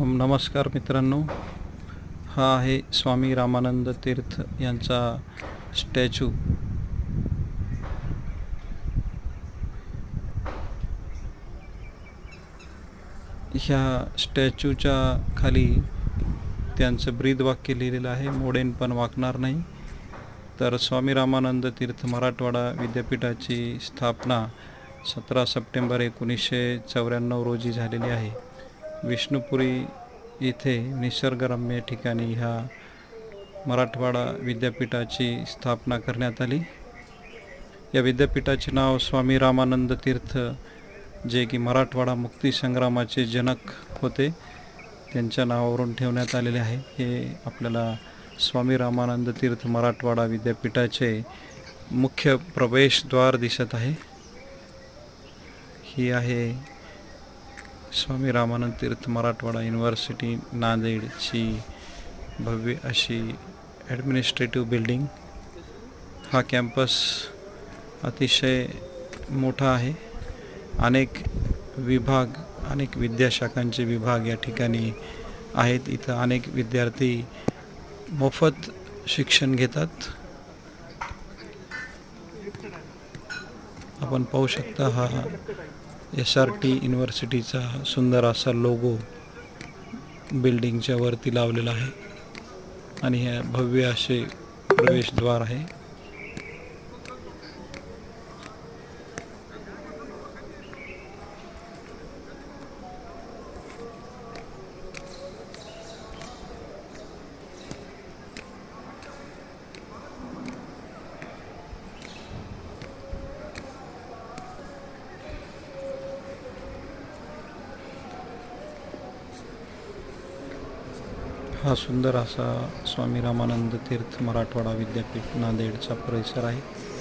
नमस्कार मित्रांनो. हा आहे स्वामी रामानंद तीर्थ यांचा स्टॅच्यू. ह्या स्टॅच्यूच्या खाली त्यांचं ब्रीद वाक्य लिहिलेलं आहे. मोडेन पण वाकणार नाही. तर स्वामी रामानंद तीर्थ मराठवाडा विद्यापीठाची स्थापना सतरा सप्टेंबर एकोणीसशे चौऱ्याण्णव रोजी झालेली आहे. विष्णुपुरी येथे निसर्गरम्य ठिकाणी ह्या मराठवाडा विद्यापीठाची स्थापना करण्यात आली. या विद्यापीठाचे नाव स्वामी रामानंद तीर्थ जे की मराठवाडा मुक्तीसंग्रामाचे जनक होते त्यांच्या नावावरून ठेवण्यात आलेले आहे. हे आपल्याला स्वामी रामानंद तीर्थ मराठवाडा विद्यापीठाचे मुख्य प्रवेशद्वार दिसत आहे. ही आहे स्वामी रामानंद तीर्थ मराठवाडा युनिव्हर्सिटी नांदेडची भव्य अशी ॲडमिनिस्ट्रेटिव्ह बिल्डिंग हा कॅम्पस अतिशय मोठा आहे. अनेक विभाग अनेक विद्याशाखांचे विभाग या ठिकाणी आहेत. इथं अनेक विद्यार्थी मोफत शिक्षण घेतात. आपण पाहू शकता हा एस आर टी युनिव्हर्सिटीचा सुंदर असा लोगो बिल्डिंगच्या वरती लावलेला आहे. आणि हे भव्य असे प्रवेशद्वार आहे. हा सुंदर असा स्वामी रामानंद तीर्थ मराठवाडा विद्यापीठ नांदेडचा परिसर आहे.